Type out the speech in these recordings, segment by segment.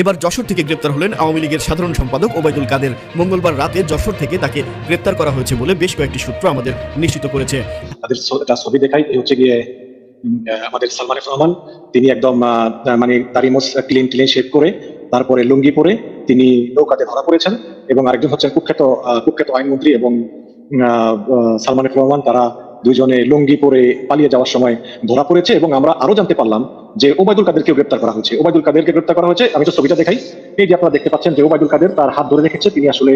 এবার যশোর থেকে গ্রেপ্তার হলেন আওয়ামী লীগের সাধারণ সম্পাদক ওবায়দুল কাদের। মঙ্গলবার রাতে যশোর থেকে তাকে গ্রেপ্তার করা হয়েছে বলে বেশ কয়েকটি সূত্র আমাদের নিশ্চিত করেছে। তাদের ছবি দেখাই হচ্ছে গিয়ে আমাদের সালমান রহমান। তিনি একদম মানে দাড়ি মোস ক্লিন ক্লিন শেভ করে, তারপরে লুঙ্গি পরে তিনি নৌকাতে ধরা পড়েছেন এবং আরেকজন হচ্ছেন কুখ্যাত কুখ্যাত আইনমন্ত্রী এবং সালমান রহমান, তারা দুইজনে লুঙ্গি পরে পালিয়ে যাওয়ার সময় ধরা পড়েছে এবং আমরা আরও জানতে পারলাম যে ওবায়দুল কাদেরকে গ্রেপ্তার করা হয়েছে। ওবায়দুল কাদেরকে গ্রেপ্তার করা হয়েছে। আমি তো ছবিটা দেখাই। এই যে আপনারা দেখতে পাচ্ছেন যে ওবায়দুল কাদের তার হাত ধরে রেখেছে তিনি আসলে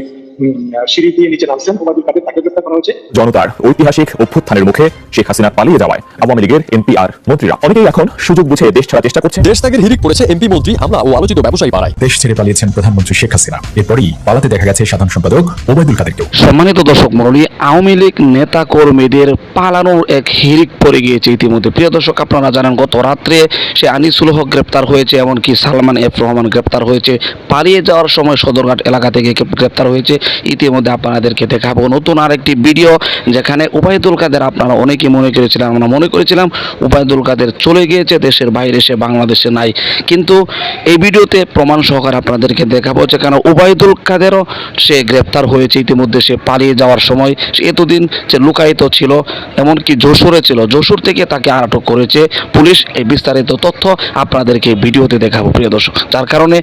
সিঁড়ি দিয়ে নিচে নামছেন। ওবায়দুল কাদের তাকে গ্রেপ্তার করা হয়েছে। জনতার ঐতিহাসিক অভ্যুত্থানের মুখে শেখ হাসিনা পালিয়ে যাওয়ায় আওয়ামী লীগের এনপিআর মন্ত্রীরা অনেকেই এখন সুযোগ বুঝে দেশ ছাড়ার চেষ্টা করছে। দেশ ত্যাগের হিরিক পড়েছে এমপি মন্ত্রী হামলা ও আলোচিত ব্যবসায়ী পাড়ায়। দেশ ছেড়ে পালিয়েছেন প্রধানমন্ত্রী শেখ হাসিনা। এরপরই পালাতে দেখা গেছে সাধারণ সম্পাদক ওবায়দুল কাদেরকেও। সম্মানিত দর্শক মণ্ডলী আওয়ামী লীগ নেতা কর্মীদের পালানোর এক হিরিক পড়ে গিয়েছে ইতিমধ্যে। প্রিয় দর্শক আপনারা জানেন গত রাত্রে সে আনিসুল হক গ্রেপ্তার হয়েছে এমনকি সালমান এফ রহমান গ্রেপ্তার হয়েছে। পালিয়ে যাওয়ার সময় সদরঘাট এলাকা থেকে গ্রেপ্তার হয়েছে। ইতিমধ্যে আপনাদেরকে দেখাবো নতুন আরেকটি ভিডিও যেখানে উবায়দুল কাদের আপনারা অনেকেই মনে করেছিলেন আমরা মনে করেছিলাম উবায়দুল কাদের চলে গিয়েছে, দেশের বাইরে সে বাংলাদেশে নাই। কিন্তু এই ভিডিওতে প্রমাণ সহকারে আপনাদেরকে দেখাবো যেখানে উবায়দুল কাদেরও সে গ্রেপ্তার হয়েছে। ইতিমধ্যে সে পালিয়ে যাওয়ার সময় এতদিন সে লুকায়িত ছিল, এমনকি যশোরে ছিল। যশোর থেকে তাকে আটক করেছে পুলিশ। এই বিস্তারিত তথ্য আপনাদেরকে ভিডিওতে দেখাবো, প্রিয় দর্শক। যার কারণে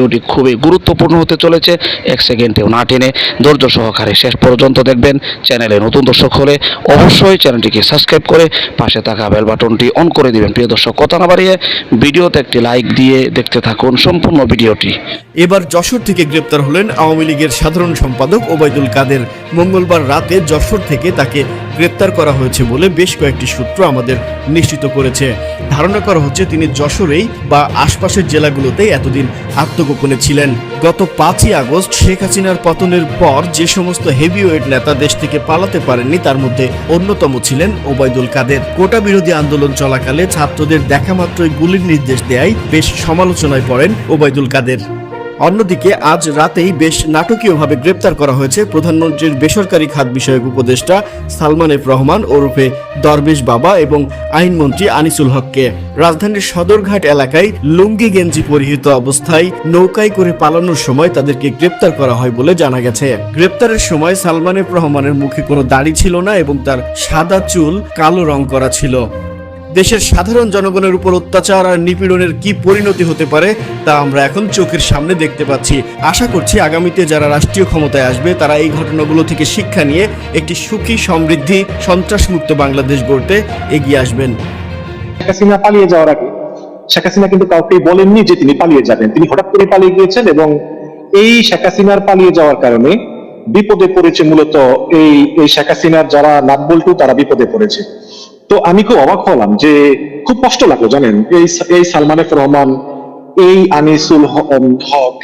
ভিডিওটি খুবই গুরুত্বপূর্ণ হতে চলেছে। এক সেকেন্ডেও না টেনে ধৈর্য সহকারে শেষ পর্যন্ত দেখবেন। চ্যানেলে নতুন দর্শক হলে অবশ্যই চ্যানেলটিকে সাবস্ক্রাইব করে পাশে থাকা বেল বাটনটি অন করে দিবেন। প্রিয় দর্শক, কথা না বাড়িয়ে ভিডিওতে একটি লাইক দিয়ে দেখতে থাকুন সম্পূর্ণ ভিডিওটি। এবার যশোর থেকে গ্রেপ্তার হলেন আওয়ামী লীগের সাধারণ সম্পাদক ওবায়দুল কাদের। মঙ্গলবার রাতে যশোর থেকে তাকে গ্রেপ্তার করা হয়েছে বলে বেশ কয়েকটি সূত্র আমাদের নিশ্চিত করেছে। ধারণা করা হচ্ছে তিনি যশোরেই বা আশপাশের জেলাগুলোতেই এতদিন আত্মগোপনে ছিলেন। গত পাঁচই আগস্ট শেখ হাসিনার পতনের পর যে সমস্ত হেভিওয়েট নেতা দেশ থেকে পালাতে পারেননি, তার মধ্যে অন্যতম ছিলেন ওবায়দুল কাদের। কোটা বিরোধী আন্দোলন চলাকালে ছাত্রদের দেখামাত্রই গুলির নির্দেশ দেয় বেশ সমালোচনায় পড়েন ওবায়দুল কাদের। অন্যদিকে আজ রাতেই বেশ নাটকীয়ভাবে গ্রেপ্তার করা হয়েছে প্রধানমন্ত্রীর বেসরকারি খাত বিষয়ক উপদেষ্টা সালমান এফ রহমান ওরফে দরবেশ বাবা এবং আইনমন্ত্রী আনিসুল হককে। রাজধানীর সদরঘাট এলাকায় লুঙ্গি গেঞ্জি পরিহিত অবস্থায় নৌকায় করে পালানোর সময় তাদেরকে গ্রেপ্তার করা হয় বলে জানা গেছে। গ্রেপ্তারের সময় সালমান এফ রহমানের মুখে কোনো দাড়ি ছিল না এবং তার সাদা চুল কালো রং করা ছিল। দেশের সাধারণ জনগণের উপর অত্যাচার আর নিপীড়নের কি পরিণতি হতে পারে, তা আমরা এখন চোখের সামনে দেখতে পাচ্ছি। আশা করছি আগামীতে যারা রাষ্ট্রীয় ক্ষমতায় আসবে, তারা এই ঘটনাগুলো থেকে শিক্ষা নিয়ে একটি সুখী, সমৃদ্ধি, সন্ত্রাসমুক্ত বাংলাদেশ গড়তে এগিয়ে আসবেন। পালিয়ে যাওয়ার আগে, শেখ হাসিনা কিন্তু কাউকে বলেননি যে তিনি পালিয়ে যাবেন। তিনি হঠাৎ করে পালিয়ে গিয়েছেন এবং এই শেখ হাসিনার পালিয়ে যাওয়ার কারণে বিপদে পড়েছে মূলত এই এই শেখ হাসিনার যারা তারা বিপদে পড়েছে। তো আমি খুব অবাক হলাম যে খুব কষ্ট লাগল, জানেন? এই এই সালমান এফ রহমান, এই আনিসুল হক,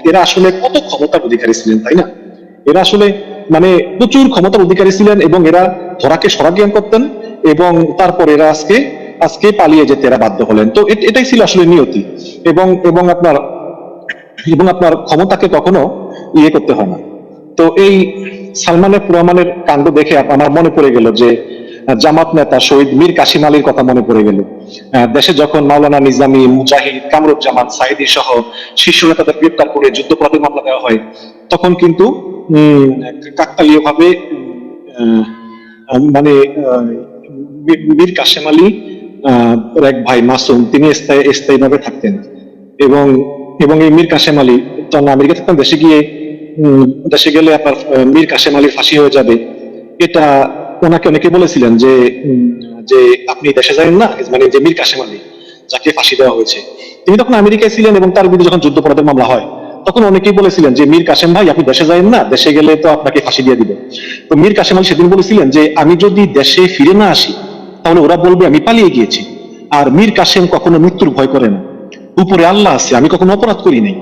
এরা আসলে কত ক্ষমতার অধিকারী ছিলেন, তাই না? এরা আসলে মানে প্রচুর ক্ষমতার অধিকারী ছিলেন এবং এরা ধরাকে সরাজ্ঞান করতেন এবং তারপর এরা আজকে আজকে পালিয়ে যেতে এরা বাধ্য হলেন। তো এটাই ছিল আসলে নিয়তি এবং এবং আপনার এবং আপনার ক্ষমতাকে কখনো ইয়ে করতে হয় না। তো এই সালমানের রহমানের কাণ্ড দেখে আমার মনে পড়ে গেল যে জামাত নেতা শহীদ মীর কাশিম আলীর কথা মনে পড়ে গেল। দেশে যখন মাওলানা নিজামী মুজাহিদ কামরুজ্জামান সাইদি সহ শীর্ষ নেতাদের গ্রেপ্তার করে যুদ্ধপরাধী মামলা দেওয়া হয়, তখন কিন্তু কাকতালীয় ভাবে মানে মীর- কাশেম আলী এক ভাই মাসুম, তিনি স্থায়ী, স্থায়ীভাবে থাকতেন। এবং এবং এই মীর কাশেম আলী তখন আমেরিকা থাকতেন, দেশে গিয়ে দেশে গেলে আপনার মীর কাশেম আলীর ফাঁসি হয়ে যাবে। এটা ওনাকে অনেকে বলেছিলেন যে যে আপনি দেশে যাবেন না মানে যে মীর কাশেম আলী, যাকে ফাঁসি দেওয়া হয়েছে। তিনি তখন আমেরিকায় ছিলেন এবং তার বিরুদ্ধে যখন যুদ্ধপরাধের মামলা হয়, তখন অনেকেই বলেছিলেন যে, মীর কাশেম ভাই, আপনি দেশে যাবেন না, দেশে গেলে তো আপনাকে ফাঁসি দিয়ে দিবে। তো মীর কাশেম আলী সেদিন বলেছিলেন যে, আমি যদি দেশে ফিরে না আসি, তাহলে ওরা বলবে, আমি পালিয়ে গিয়েছি। আর মীর কাশেম কখনো মৃত্যুর ভয় করে না। উপরে আল্লাহ আছে, আমি কখনো অপরাধ করি নাই।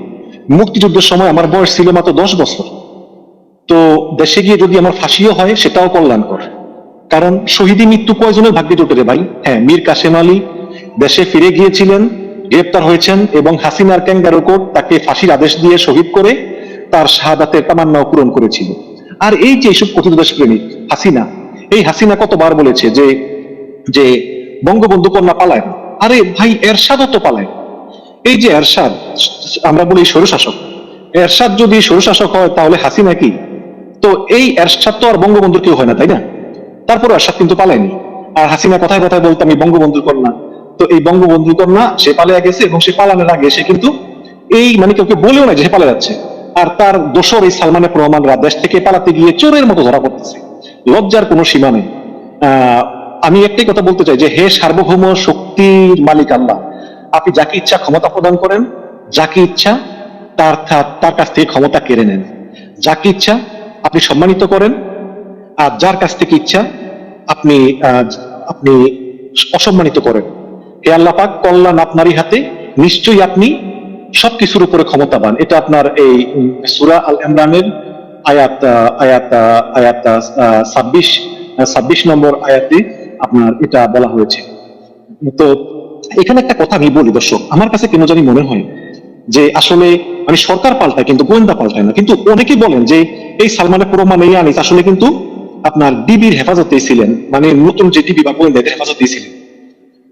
মুক্তিযুদ্ধের সময় আমার বয়স ছিল মাত্র দশ বছর। তো দেশে গিয়ে যদি আমার ফাঁসিও হয়, সেটাও কল্যাণ কল্যাণকর। কারণ শহীদি মৃত্যু কয়জনের ভাগ্যে জোটে ভাই? হ্যাঁ মীর কাশেম আলী দেশে ফিরে গিয়েছিলেন, গ্রেপ্তার হয়েছেন এবং হাসিনার ক্যাঙ্গারো কোর্ট তাকে ফাঁসির আদেশ দিয়ে শহীদ করে তার শাহাদাতের তামান্নাও পূরণ করেছিল। আর এই যে এইসব কথিত দেশপ্রেমিক, হাসিনা, এই হাসিনা কতবার বলেছে যে যে বঙ্গবন্ধু কন্যা পালায় আরে ভাই, এরশাদও তো পালায়। এই যে এরশাদ, আমরা বলি স্বৈরশাসক এরশাদ যদি স্বৈরশাসক হয়, তাহলে হাসিনা কি? তো এই এরশাদ তো আর বঙ্গবন্ধুর কেউ হয় না, তাই না? তারপরে এরশাদ কিন্তু পালায়নি। আর হাসিনা কথায় কথায় বলতো, আমি বঙ্গবন্ধুর কন্যা। তো এই বঙ্গবন্ধুর কন্যা, সে পালিয়ে গেছে এবং সে পালানোর আগে সে কিন্তু এই মানে কাউকে বলেও না যে সে পালিয়ে যাচ্ছে। আর তার দোসর এই সালমানের রহমানরা দেশ থেকে পালাতে গিয়ে চোরের মতো ধরা পড়তেছে। লজ্জার কোনো সীমা নেই। আমি একটাই কথা বলতে চাই যে, হে সার্বভৌম শক্তির মালিক আল্লাহ, আপনি যাকে ইচ্ছা ক্ষমতা প্রদান করেন, যাকে ইচ্ছা তার- তার কাছ থেকে ক্ষমতা কেড়ে নেন। যাকে ইচ্ছা আপনি সম্মানিত করেন আর যার কাছ থেকে ইচ্ছা, আপনি আপনি অসম্মানিত করেন। হে আল্লাহ পাক, কল্যাণ আপনারই হাতে, নিশ্চয়ই আপনি সবকিছুর উপরে ক্ষমতাবান। এটা আপনার এই সুরা আল ইমরানের আয়াত আয়াত আয়াত ছাব্বিশ ছাব্বিশ নম্বর আয়াতে আপনার এটা বলা হয়েছে। তো এখানে একটা কথা আমি বলি, দর্শক, আমার কাছে কেন জানি মনে হয় যে আসলে মানে সরকার পাল্টায়, কিন্তু গোয়েন্দা পাল্টায় না। কিন্তু অনেকে বলেন যে, এই সালমানের প্রমাণ এই আনিস, আসলে কিন্তু আপনার ডিবির হেফাজতেই ছিলেন মানে নতুন যে ডিবি বা গোয়েন্দাদের হেফাজতেই ছিলেন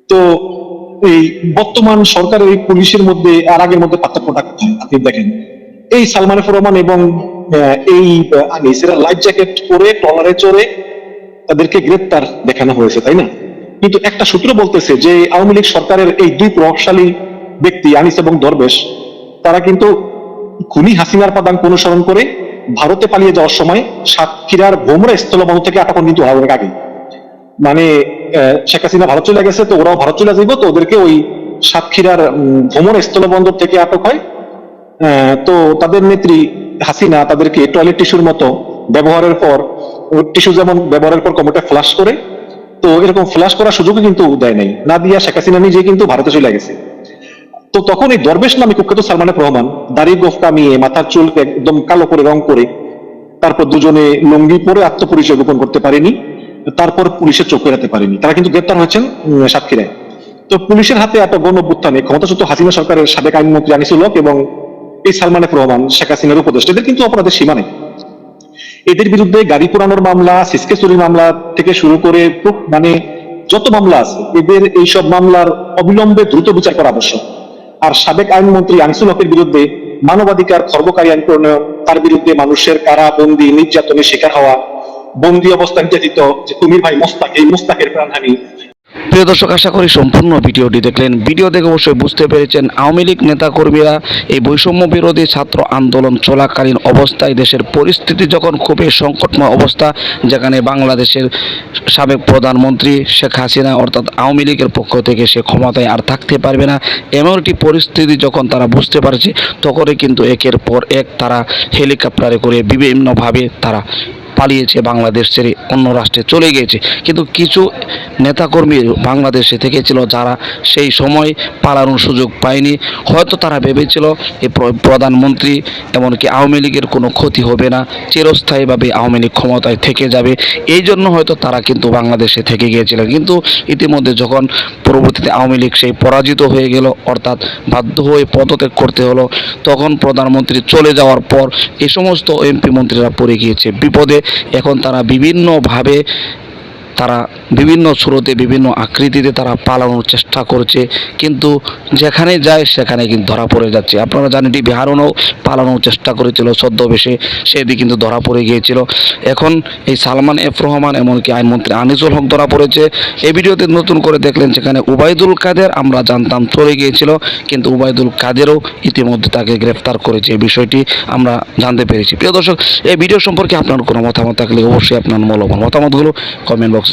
তো এই বর্তমান সরকারের এই পুলিশের মধ্যে আর আগের মধ্যে পার্থক্যটা কোথায়? আপনি দেখেন, এই সালমান ফরমান এবং এই আনিস এরা লাইফ জ্যাকেট পরে, ট্রলারে চড়ে তাদেরকে গ্রেপ্তার দেখানো হয়েছে, তাই না? কিন্তু একটা সূত্র বলতেছে যে আওয়ামী লীগ সরকারের এই দুই প্রভাবশালী ব্যক্তি, আনিস এবং দরবেশ, তারা কিন্তু খুনি হাসিনার পাদাঙ্ক অনুসরণ করে ভারতে পালিয়ে যাওয়ার সময় সাতক্ষীরার ভোমরা স্থলবন্দর থেকে আটক কিন্তু ওরা অনেক আগে মানে শেখ হাসিনা ভারত চলে গেছে, তো ওরাও ভারত চলে যাইব, তো ওদেরকে ওই সাতক্ষীরার ভ্রমণ স্থলবন্দর থেকে আটক হয়। তো তাদের নেত্রী হাসিনা তাদেরকে টয়লেট টিস্যুর মতো ব্যবহারের পর টিস্যু যেমন ব্যবহারের পর কমোটা ফ্লাশ করে, তো এরকম ফ্লাশ করার সুযোগও কিন্তু দেয় নাই। না দিয়া শেখ হাসিনা নিজে কিন্তু ভারতে চলে গেছে। তো তখন এই দরবেশ নামে কুখ্যাত সালমানের রহমান দাড়ি গোফ কামিয়ে মাথার চুল একদম কালো করে, রং করে, তারপর দুজনে লুঙ্গি পরে আত্মপরিচয় গোপন করতে পারেনি, তারপর পুলিশের চোখ ফেরাতে পারেনি। তারা কিন্তু গ্রেপ্তার হয়েছেন সাতক্ষীরায়। তো পুলিশের হাতে এত গণ অভ্যুত্থানে ক্ষমতাচ্যুত হাসিনা সরকারের সাবেক আইনমন্ত্রী আনিসুল হক এবং এই সালমানের রহমান শেখ হাসিনার উপদেষ্টা। এদের কিন্তু অপরাধের সীমা নেই। এদের বিরুদ্ধে গাড়ি পোড়ানোর মামলা সিসকে চুরির মামলা থেকে শুরু করে মানে যত মামলা আছে, এদের এইসব মামলার অবিলম্বে দ্রুত বিচার করা আবশ্যক। আর সাবেক আইনমন্ত্রী আনিসুল হকের বিরুদ্ধে মানবাধিকার খর্বকারী আইন প্রণয়ন, তার বিরুদ্ধে মানুষের কারা বন্দি, নির্যাতনের শিকার হওয়া, বন্দি অবস্থা নির্যাতিত যে কুমির ভাই মোস্তাক, এই মোস্তাকের প্রাণহানি প্রিয় দর্শক, আশা করি সম্পূর্ণ ভিডিওটি দেখলেন। ভিডিও দেখে অবশ্যই বুঝতে পেরেছেন, আওয়ামী লীগ নেতাকর্মীরা এই বৈষম্য বিরোধী ছাত্র আন্দোলন চলাকালীন অবস্থায় দেশের পরিস্থিতি যখন খুবই সংকটময় অবস্থা, যেখানে বাংলাদেশের সাবেক প্রধানমন্ত্রী শেখ হাসিনা অর্থাৎ আওয়ামী লীগের পক্ষ থেকে সে ক্ষমতায় আর থাকতে পারবে না এমন একটি পরিস্থিতি যখন তারা বুঝতে পারছে, তখনই কিন্তু একের পর এক তারা হেলিকপ্টারে করে বিভিন্নভাবে তারা পালিয়েছে বাংলাদেশ ছেড়ে অন্য রাষ্ট্রে চলে গিয়েছে। কিন্তু কিছু নেতাকর্মী বাংলাদেশে থেকেছিল যারা সেই সময় পালানোর সুযোগ পায়নি। হয়তো তারা ভেবেছিল এই প্রধানমন্ত্রী এমনকি আওয়ামী লীগের কোনো ক্ষতি হবে না, চিরস্থায়ীভাবে আওয়ামী লীগ ক্ষমতায় থেকে যাবে। এই জন্য হয়তো তারা কিন্তু বাংলাদেশে থেকে গিয়েছিলেন কিন্তু ইতিমধ্যে যখন পরবর্তীতে আওয়ামী লীগ সেই পরাজিত হয়ে গেল, অর্থাৎ বাধ্য হয়ে পদত্যাগ করতে হলো, তখন প্রধানমন্ত্রী চলে যাওয়ার পর এই সমস্ত এমপি মন্ত্রীরা পড়ে গিয়েছে বিপদে। এখন তারা বিভিন্নভাবে তারা বিভিন্ন স্রোতে, বিভিন্ন আকৃতিতে তারা পালানোর চেষ্টা করছে। কিন্তু যেখানে যায়, সেখানে কিন্তু ধরা পড়ে যাচ্ছে। আপনারা জানেন এটি বিহারণও পালানোর চেষ্টা করেছিল, ছদ্মবেশে সেটি কিন্তু ধরা পড়ে গিয়েছিল। এখন এই সালমান এফ রহমান এমনকি আইনমন্ত্রী আনিসুল হক ধরা পড়েছে। এই ভিডিওতে নতুন করে দেখলেন সেখানে উবাইদুল কাদের, আমরা জানতাম চলে গিয়েছিল, কিন্তু উবাইদুল কাদেরও ইতিমধ্যে তাকে গ্রেফতার করেছে। এই বিষয়টি আমরা জানতে পেরেছি। প্রিয় দর্শক, এই ভিডিও সম্পর্কে আপনার কোনো মতামত থাকলে অবশ্যই আপনার মূল্যবান মতামতগুলো কমেন্ট বক্সে